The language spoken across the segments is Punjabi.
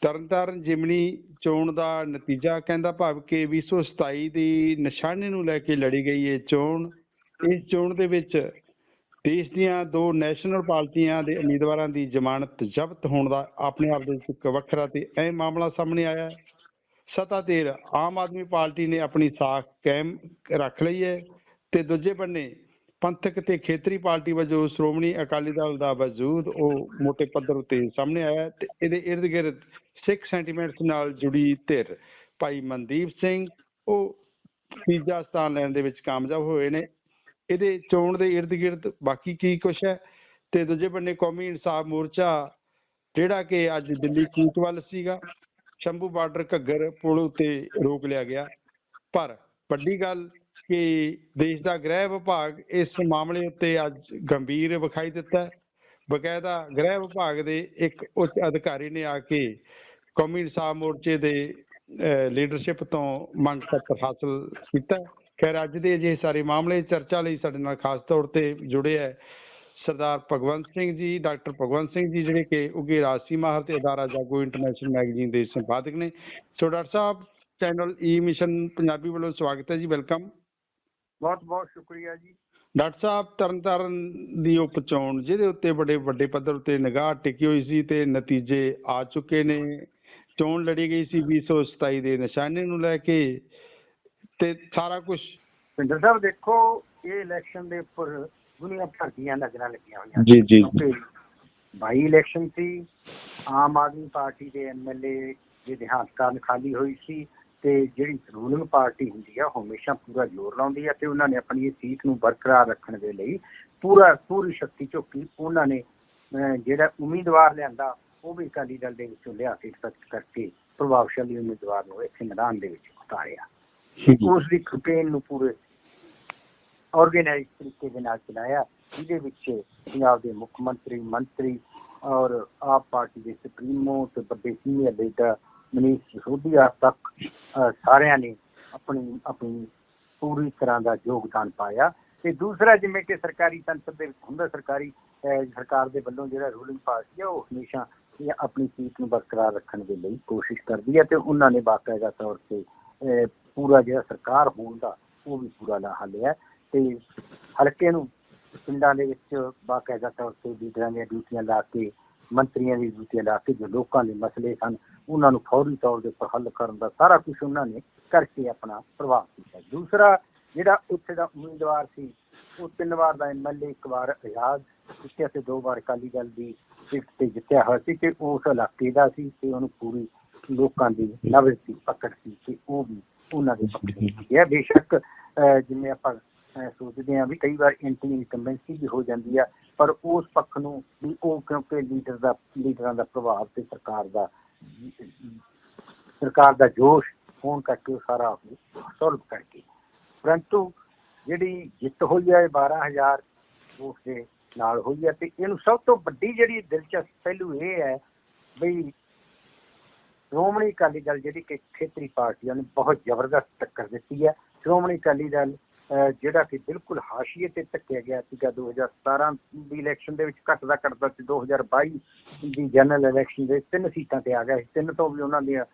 ਤਰਨਤਾਰਨ ਜਿਮਨੀ ਚੋਣ ਦਾ ਨਤੀਜਾ ਕਹਿੰਦਾ ਭਾਵ ਕਿ 227 ਦੀ ਨਿਸ਼ਾਨੇ ਨੂੰ ਲੈ ਕੇ ਲੜੀ ਗਈ ਇਹ ਚੋਣ। ਇਸ ਚੋਣ ਦੇ ਵਿੱਚ ਦੇਸ਼ ਦੀਆਂ ਦੋ ਨੈਸ਼ਨਲ ਪਾਰਟੀਆਂ ਦੇ ਉਮੀਦਵਾਰਾਂ ਦੀ ਜ਼ਮਾਨਤ ਜ਼ਬਤ ਹੋਣ ਦਾ ਆਪਣੇ ਆਪ ਦੇ ਵਿੱਚ ਇੱਕ ਵੱਖਰਾ ਤੇ ਅਹਿਮ ਮਾਮਲਾ ਸਾਹਮਣੇ ਆਇਆ ਹੈ। ਸੱਤਾ ਧਿਰ ਆਮ ਆਦਮੀ ਪਾਰਟੀ ਨੇ ਆਪਣੀ ਸਾਖ ਕਾਇਮ ਰੱਖ ਲਈ ਹੈ ਤੇ ਦੂਜੇ ਬੰਨੇ ਪੰਥਕ ਤੇ ਖੇਤਰੀ ਪਾਰਟੀ ਵਜੋਂ ਸ਼੍ਰੋਮਣੀ ਅਕਾਲੀ ਦਲ ਦਾ ਵਜੂਦ, ਉਹ ਮੋٹے ਪੱਧਰ ਉਤੇ ਸਾਹਮਣੇ ਆਇਆ ਤੇ ਇਹਦੇ ਇਰਦ ਗਿਰਦ ਸਿੱਖ ਸੈਂਟੀਮੈਂਟਸ ਨਾਲ ਜੁੜੀ ਧਿਰ ਭਾਈ ਮਨਦੀਪ ਸਿੰਘ, ਉਹ ਤੀਜਾ ਸਥਾਨ ਲੈਣ ਦੇ ਵਿੱਚ ਕਾਮਯਾਬ ਹੋਏ ਨੇ। ਇਹਦੇ ਚੋਣ ਦੇ ਇਰਦ ਗਿਰਦ ਬਾਕੀ ਕੀ ਕੁਛ ਹੈ? ਤੇ ਦੂਜੇ ਬੰਨੇ ਕੌਮੀ ਇਨਸਾਫ ਮੋਰਚਾ, ਜਿਹੜਾ ਕਿ ਅੱਜ ਦਿੱਲੀ ਕੂਚ ਵੱਲ ਸੀਗਾ, ਸ਼ੰਭੂ ਬਾਰਡਰ ਘੱਗਰ ਪੁਲ ਉਤੇ ਰੋਕ ਲਿਆ ਗਿਆ। ਪਰ ਵੱਡੀ ਗੱਲ ਕਿ ਦੇਸ਼ ਦਾ ਗ੍ਰਹਿ ਵਿਭਾਗ ਇਸ ਮਾਮਲੇ ਉੱਤੇ ਅੱਜ ਗੰਭੀਰ ਵਿਖਾਈ ਦਿੱਤਾ ਹੈ। ਬਕਾਇਦਾ ਗ੍ਰਹਿ ਵਿਭਾਗ ਦੇ ਇੱਕ ਉੱਚ ਅਧਿਕਾਰੀ ਨੇ ਆ ਕੇ ਕੌਮੀ ਇਨਸਾਫ ਮੋਰਚੇ ਦੇ ਲੀਡਰਸ਼ਿਪ ਤੋਂ ਮੰਗ ਪੱਤਰ ਹਾਸਲ ਕੀਤਾ ਖੈਰ, ਅੱਜ ਦੇ ਅਜਿਹੇ ਸਾਰੇ ਮਾਮਲੇ ਚਰਚਾ ਲਈ ਸਾਡੇ ਨਾਲ ਖਾਸ ਤੌਰ ਤੇ ਜੁੜੇ ਹੈ ਸਰਦਾਰ ਭਗਵੰਤ ਸਿੰਘ ਜੀ, ਡਾਕਟਰ ਭਗਵੰਤ ਸਿੰਘ ਜੀ, ਜਿਹੜੇ ਕਿ ਉੱਘੇ ਰਾਸ਼ੀ ਮਾਹਰ ਤੇ ਅਦਾਰਾ ਜਾਗੋ ਇੰਟਰਨੈਸ਼ਨਲ ਮੈਗਜ਼ੀਨ ਦੇ ਸੰਪਾਦਕ ਨੇ। So, doctor sahib, channel E mission Punjabi ਵੱਲੋਂ ਸਵਾਗਤ ਹੈ ਜੀ, ਵੈਲਕਮ। ਬਹੁਤ ਬਹੁਤ ਸ਼ੁਕਰੀਆ ਜੀ। ਡਾਕਟਰ ਸਾਹਿਬ ਤਰਨਤਾਰਨ ਦੀ ਉਪ ਚੋਣ ਜਿਹਦੇ ਉੱਤੇ ਬੜੇ ਵੱਡੇ ਪੱਧਰ ਉੱਤੇ ਨਿਗਾਹ ਟਿਕੀ ਹੋਈ ਸੀ ਤੇ ਨਤੀਜੇ ਆ ਚੁੱਕੇ ਨੇ। ਚੋਣ ਲੜੀ ਗਈ ਸੀ 227 ਦੇ ਨਿਸ਼ਾਨੇ ਨੂੰ ਲੈ ਕੇ ਤੇ ਸਾਰਾ ਕੁਝ ਪਿੰਦਰ ਸਾਹਿਬ ਦੇਖੋ ਇਹ ਇਲੈਕਸ਼ਨ ਦੇ ਉੱਪਰ ਦੁਨੀਆ ਭਰ ਦੀਆਂ ਨਜ਼ਰਾਂ ਲੱਗੀਆਂ ਹੋਈਆਂ। ਜੀ ਜੀ। ਬਾਈ ਇਲੈਕਸ਼ਨ ਸੀ ਆਮ ਆਦਮੀ ਪਾਰਟੀ ਦੇ ਐਮਐਲਏ ਦੇ ਦੇਹਾਂਤ ਕਾਰਨ ਖਾਲੀ ਹੋਈ ਸੀ। ਤੇ ਜਿਹੜੀ ਰੂਲਿੰਗ ਪਾਰਟੀ ਹੁੰਦੀ ਆ ਹਮੇਸ਼ਾ ਪੂਰਾ ਜ਼ੋਰ ਲਾਉਂਦੀ ਆ ਤੇ ਉਹਨਾਂ ਨੇ ਆਪਣੀ ਇਹ ਸੀਟ ਨੂੰ ਬਰਕਰਾਰ ਰੱਖਣ ਦੇ ਲਈ ਪੂਰਾ ਪੂਰੀ ਸ਼ਕਤੀ ਝੋਕੀ। ਉਹਨਾਂ ਨੇ ਜਿਹੜਾ ਉਮੀਦਵਾਰ ਲਿਆਂਦਾ ਉਹ ਵੀ ਅਕਾਲੀ ਦਲ ਦੇ ਵਿੱਚੋਂ ਲਿਆ ਕੇ ਸਖਤ ਕਰਕੇ ਪ੍ਰਭਾਵਸ਼ਾਲੀ ਉਮੀਦਵਾਰ ਨੂੰ ਇੱਥੇ ਮੈਦਾਨ ਦੇ ਵਿੱਚ ਉਤਾਰਿਆ। ਉਸ ਦੀ ਕੈਂਪੇਨ ਨੂੰ ਪੂਰੇ ਆਰਗੇਨਾਈਜ਼ ਤਰੀਕੇ ਦੇ ਨਾਲ ਚਲਾਇਆ ਜਿਹਦੇ ਵਿੱਚ ਪੰਜਾਬ ਦੇ ਮੁੱਖ ਮੰਤਰੀ ਮੰਤਰੀ ਔਰ ਆਪ ਪਾਰਟੀ ਦੇ ਸੁਪਰੀਮੋ ਤੇ ਵੱਡੇ ਸੀਨੀਅਰ ਲੀਡਰ ਮਨੀਸ਼ ਸਿਸੋਦੀਆ ਤੱਕ ਸਾਰਿਆਂ ਨੇ ਆਪਣੀ ਆਪਣੀ ਪੂਰੀ ਤਰ੍ਹਾਂ ਦਾ ਯੋਗਦਾਨ ਪਾਇਆ। ਤੇ ਦੂਸਰਾ, ਜਿਵੇਂ ਕਿ ਸਰਕਾਰੀ ਤੰਤਰ ਦੇ ਵਿੱਚ ਹੁੰਦਾ, ਸਰਕਾਰੀ ਸਰਕਾਰ ਦੇ ਵੱਲੋਂ ਜਿਹੜਾ ਰੂਲਿੰਗ ਪਾਰਟੀ ਹੈ ਉਹ ਹਮੇਸ਼ਾ ਇਹ ਆਪਣੀ ਸੀਟ ਨੂੰ ਬਰਕਰਾਰ ਰੱਖਣ ਦੇ ਲਈ ਕੋਸ਼ਿਸ਼ ਕਰਦੀ ਹੈ ਤੇ ਉਹਨਾਂ ਨੇ ਬਾਕਾਇਦਾ ਤੌਰ ਤੇ ਪੂਰਾ ਜਿਹੜਾ ਸਰਕਾਰ ਹੋਣ ਦਾ, ਉਹ ਵੀ ਪੂਰਾ ਲਾਹਾ ਲਿਆ। ਤੇ ਹਲਕੇ ਨੂੰ ਪਿੰਡਾਂ ਦੇ ਵਿੱਚ ਬਾਕਾਇਦਾ ਤੌਰ ਤੇ ਲੀਡਰਾਂ ਦੀਆਂ ਡਿਊਟੀਆਂ ਲਾ ਕੇ, ਮੰਤਰੀਆਂ ਦੀ ਡਿਊਟੀਆਂ ਲਾ ਕੇ, ਜੋ ਲੋਕਾਂ ਦੇ ਮਸਲੇ ਸਨ ਉਹਨਾਂ ਨੂੰ ਫੌਰੀ ਤੌਰ ਦੇ ਉੱਪਰ ਹੱਲ ਕਰਨ ਦਾ ਸਾਰਾ ਕੁਝ ਉਹਨਾਂ ਨੇ ਕਰਕੇ ਆਪਣਾ ਪ੍ਰਭਾਵ ਕੀਤਾ। ਦੂਸਰਾ ਜਿਹੜਾ ਉੱਥੇ ਦਾ ਉਮੀਦਵਾਰ ਸੀ ਉਹ ਤਿੰਨ ਵਾਰ ਦਾ ਐਮਐਲਏ ਇੱਕ ਵਾਰ ਆਜ਼ਾਦ ਜਿੱਤਿਆ ਤੇ ਦੋ ਵਾਰ ਅਕਾਲੀ ਦਲ ਦੀ ਟਿਕਟ ਤੇ ਜਿੱਤਿਆ ਹੋਇਆ ਸੀ ਤੇ ਉਸ ਇਲਾਕੇ ਦਾ ਸੀ ਤੇ ਉਹਨੂੰ ਪੂਰੀ ਲੋਕਾਂ ਦੀ ਨਬਜ਼ ਸੀ ਪਕੜ ਸੀ ਤੇ ਉਹ ਵੀ ਉਹਨਾਂ ਦੇ ਪੱਖੇ ਸੀ ਇਹ ਬੇਸ਼ੱਕ ਅਹ, ਜਿਵੇਂ ਆਪਾਂ ਸੋਚਦੇ ਹਾਂ ਵੀ ਕਈ ਵਾਰ ਐਂਟੀ ਇਨਕੰਬੈਂਸੀ ਵੀ ਹੋ ਜਾਂਦੀ ਆ ਪਰ ਉਸ ਪੱਖ ਨੂੰ ਵੀ ਉਹ ਕਿਉਂਕਿ ਲੀਡਰ ਦਾ ਲੀਡਰਾਂ ਦਾ ਪ੍ਰਭਾਵ ਤੇ ਸਰਕਾਰ ਦਾ ਸਰਕਾਰ ਦਾ ਜੋਸ਼ ਹੋਣ ਕਰਕੇ ਉਹ ਸਾਰਾ ਸੋਲਵ ਕਰਕੇ। ਪਰੰਤੂ ਜਿਹੜੀ ਜਿੱਤ ਹੋਈ ਹੈ, ਇਹ 12000 ਵੋਟ ਦੇ ਨਾਲ ਹੋਈ ਹੈ ਤੇ ਇਹਨੂੰ ਸਭ ਤੋਂ ਵੱਡੀ ਜਿਹੜੀ ਦਿਲਚਸਪ ਪਹਿਲੂ ਇਹ ਹੈ ਵੀ ਸ਼੍ਰੋਮਣੀ ਅਕਾਲੀ ਦਲ ਜਿਹੜੀ ਕਿ ਖੇਤਰੀ ਪਾਰਟੀਆਂ ਨੇ ਬਹੁਤ ਜ਼ਬਰਦਸਤ ਟੱਕਰ ਦਿੱਤੀ ਹੈ। ਸ਼੍ਰੋਮਣੀ ਅਕਾਲੀ ਦਲ ਜਿਹੜਾ ਕਿ ਬਿਲਕੁਲ ਹਾਸ਼ੀਏ ਤੇ ਧੱਕਿਆ ਗਿਆ ਸੀਗਾ 2017 ਦੀ ਇਲੈਕਸ਼ਨ ਦੇ ਵਿੱਚ ਘੱਟ ਦਾ ਘਟਦਾ ਤੇ 2022 ਦੀ ਜਨਰਲ ਇਲੈਕਸ਼ਨ ਦੇ ਤਿੰਨ ਸੀਟਾਂ ਤੇ ਆ ਗਿਆ ਸੀ ਤਿੰਨ ਤੋਂ ਵੀ ਉਹਨਾਂ ਦੀਆਂ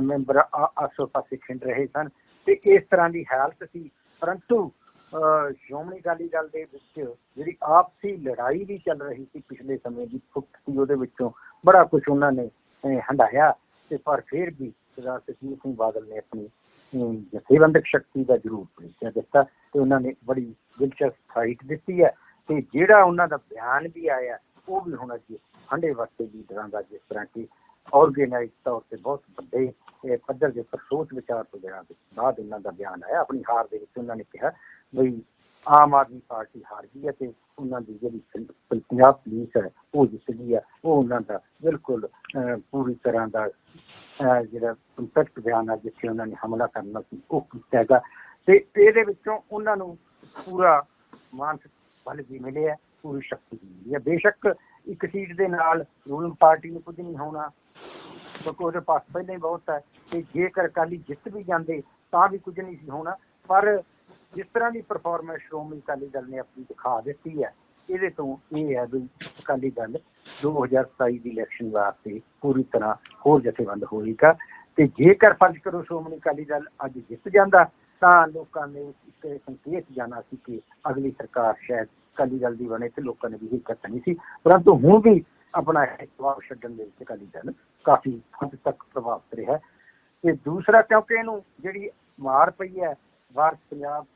ਮੈਂਬਰ ਆ- ਆਸੋ ਪਾਸੇ ਖਿੰਡ ਰਹੇ ਸਨ। ਤੇ ਇਸ ਤਰ੍ਹਾਂ ਦੀ ਹਾਲਤ ਸੀ। ਪਰੰਤੂ ਅਹ, ਸ਼੍ਰੋਮਣੀ ਅਕਾਲੀ ਦਲ ਦੇ ਵਿੱਚ ਜਿਹੜੀ ਆਪਸੀ ਲੜਾਈ ਵੀ ਚੱਲ ਰਹੀ ਸੀ ਪਿਛਲੇ ਸਮੇਂ ਦੀ ਫੁੱਟ ਸੀ ਉਹਦੇ ਵਿੱਚੋਂ ਬੜਾ ਕੁਝ ਉਹਨਾਂ ਨੇ ਅਹ, ਹੰਢਾਇਆ। ਤੇ ਪਰ ਫਿਰ ਵੀ ਸਰਦਾਰ ਸੁਖਬੀਰ ਸਿੰਘ ਬਾਦਲ ਨੇ ਆਪਣੀ ਅਮ, ਜਥੇਬੰਦਕ ਸ਼ਕਤੀ ਦਾ ਜ਼ਰੂਰ ਪਰਿਚੈ ਦਿੱਤਾ। ਤੇ ਉਹਨਾਂ ਨੇ ਬੜੀ ਦਿਲਚਸਪ ਫਾਈਟ ਦਿੱਤੀ ਹੈ ਤੇ ਜਿਹੜਾ ਉਹਨਾਂ ਦਾ ਬਿਆਨ ਵੀ ਆਇਆ ਉਹ ਵੀ ਹੁਣ ਅੱਜ ਹੰਡੇ ਵਸਤੇ ਲੀਡਰਾਂ ਦਾ ਜਿਸ ਤਰ੍ਹਾਂ ਕਿ ਆਰਗੇਨਾਈਜ਼ ਤੌਰ ਤੇ ਬਹੁਤ ਵੱਡੇ ਪੱਧਰ ਦੇ ਉੱਪਰ ਸੋਚ ਵਿਚਾਰ ਤੋਂ ਜਿਹੜਾ ਬਾਅਦ ਇਹਨਾਂ ਦਾ ਬਿਆਨ ਆਇਆ। ਆਪਣੀ ਹਾਰ ਦੇ ਵਿੱਚ ਉਹਨਾਂ ਨੇ ਕਿਹਾ ਬਈ ਆਮ ਆਦਮੀ ਪਾਰਟੀ ਹਾਰ ਗਈ ਹੈ ਤੇ ਉਹਨਾਂ ਦੀ ਜਿਹੜੀ ਪੰਜਾਬ ਪੁਲਿਸ ਹੈ ਉਹ ਜਿੱਤ ਗਈ ਹੈ। ਉਹ ਉਹਨਾਂ ਦਾ ਬਿਲਕੁਲ ਅਹ, ਪੂਰੀ ਤਰ੍ਹਾਂ ਦਾ ਅਹ, ਜਿਹੜਾ ਕੰਪੈਕਟ ਬਿਆਨ ਆ ਜਿੱਥੇ ਉਹਨਾਂ ਨੇ ਹਮਲਾ ਕਰਨਾ ਸੀ ਉਹ ਕੀਤਾ ਹੈਗਾ। ਤੇ ਇਹਦੇ ਵਿੱਚੋਂ ਉਹਨਾਂ ਨੂੰ ਪੂਰਾ ਮਾਨਸਿਕ ਬਲ ਵੀ ਮਿਲਿਆ, ਪੂਰੀ ਸ਼ਕਤੀ ਵੀ ਮਿਲੀ ਹੈ। ਬੇਸ਼ੱਕ ਇੱਕ ਸੀਟ ਦੇ ਨਾਲ ਰੂਲਿੰਗ ਪਾਰਟੀ ਨੂੰ ਕੁਝ ਨਹੀਂ ਹੋਣਾ, ਕਿਉਂਕਿ ਉਹਦੇ ਪਾਸ ਪਹਿਲਾਂ ਹੀ ਬਹੁਤ ਹੈ ਤੇ ਜੇਕਰ ਅਕਾਲੀ ਜਿੱਤ ਵੀ ਜਾਂਦੇ ਤਾਂ ਵੀ ਕੁਝ ਨਹੀਂ ਸੀ ਹੋਣਾ, ਪਰ ਜਿਸ ਤਰ੍ਹਾਂ ਦੀ ਪਰਫਾਰਮੈਂਸ ਸ਼੍ਰੋਮਣੀ ਅਕਾਲੀ ਦਲ ਨੇ ਆਪਣੀ ਦਿਖਾ ਦਿੱਤੀ ਹੈ, ਇਹਦੇ ਤੋਂ ਇਹ ਹੈ ਵੀ ਅਕਾਲੀ ਦਲ 2027 ਦੀ ਇਲੈਕਸ਼ਨ ਵਾਸਤੇ ਪੂਰੀ ਤਰ੍ਹਾਂ ਹੋਰ ਜਥੇਬੰਦ ਹੋਏਗਾ ਤੇ ਜੇਕਰ ਫਰਜ਼ ਕਰੋ ਸ਼੍ਰੋਮਣੀ ਅਕਾਲੀ ਦਲ ਅੱਜ ਜਿੱਤ ਜਾਂਦਾ ਤਾਂ ਲੋਕਾਂ ਨੇ ਇੱਕ ਸੰਕੇਤ ਜਾਣਾ ਸੀ ਕਿ ਅਗਲੀ ਸਰਕਾਰ ਸ਼ਾਇਦ ਅਕਾਲੀ ਦਲ ਦੀ ਬਣੇ ਤੇ ਲੋਕਾਂ ਨੇ ਵੀ ਹਿੱਕਤ ਨਹੀਂ ਸੀ। ਪਰੰਤੂ ਹੁਣ ਵੀ ਆਪਣਾ ਇਹ ਪ੍ਰਭਾਵ ਛੱਡਣ ਦੇ ਵਿੱਚ ਅਕਾਲੀ ਦਲ ਕਾਫੀ ਹੱਦ ਤੱਕ ਪ੍ਰਭਾਵਿਤ ਰਿਹਾ ਤੇ ਦੂਸਰਾ ਕਿਉਂਕਿ ਇਹਨੂੰ ਜਿਹੜੀ ਮਾਰ ਪਈ ਹੈ ਵਾਰਸ ਪੰਜਾਬ